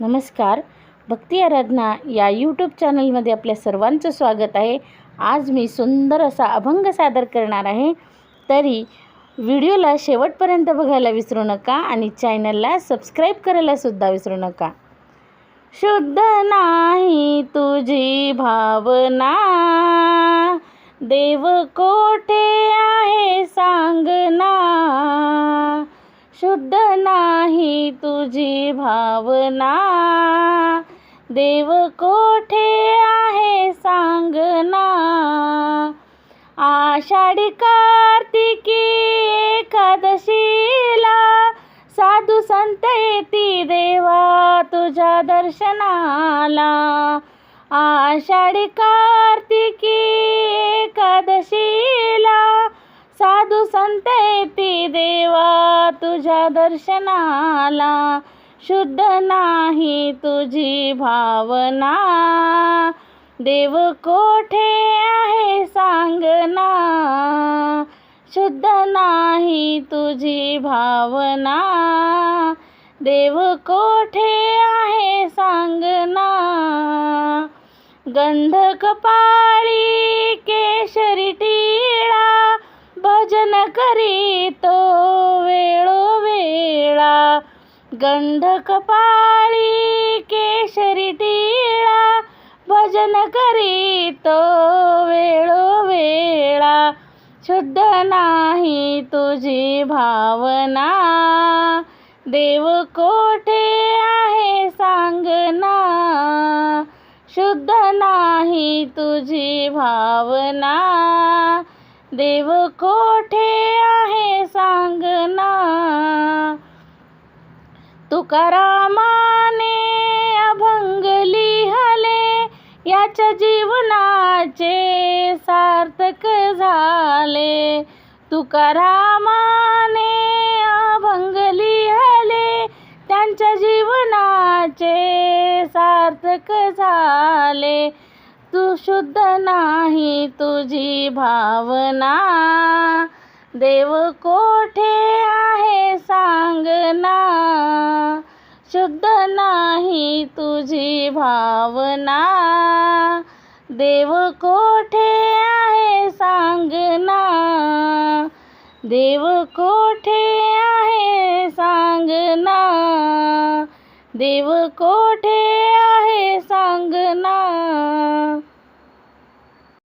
नमस्कार. भक्ती आराधना या यूट्यूब चॅनलमध्ये आपल्या सर्वांचं स्वागत आहे. आज मी सुंदर असा अभंग सादर करणार आहे. तरी व्हिडिओला शेवटपर्यंत बघायला विसरू नका आणि चॅनलला सबस्क्राईब करायलासुद्धा विसरू नका. शुद्ध नाही तुझी भावना. देव कोठे आहे सांगना शुद्ध नाही तुझी भावना. देव कोठे आहे सांगना? आषाढी कार्तिकी एकादशीला साधू संत येती देवा तुझ्या दर्शनाला. आषाढी कार्तिकी एकादशीला साधू संत येती देवा तुझ्या दर्शनाला शुद्ध नाही तुझी भावना. देव कोठे आहे सांगना? शुद्ध नाही तुझी भावना. देव कोठे आहे सांगना? गंध कपाळी केशरी टिळा भजन करीतो वेळा गंध कपाळी केशरी टिळा भजन करीतो वेळोवेळा. शुद्ध नाही तुझी भावना देव कोठे आहे सांगना. शुद्ध नाही तुझी भावना देव कोठे आहे सांगना. तुकारामाने अभंग लिहले याच्या जीवनाचे सार्थक झाले. तुकारामाने अभंग लिहले त्यांच्या जीवनाचे सार्थक झाले. तू शुद्ध नाही तुझी भावना देव कोठे सांगना शुद्ध नाही तुझी भावना. देव कोठे आहे सांगना देव कोठे आहे सांगना देव कोठे आहे सांगना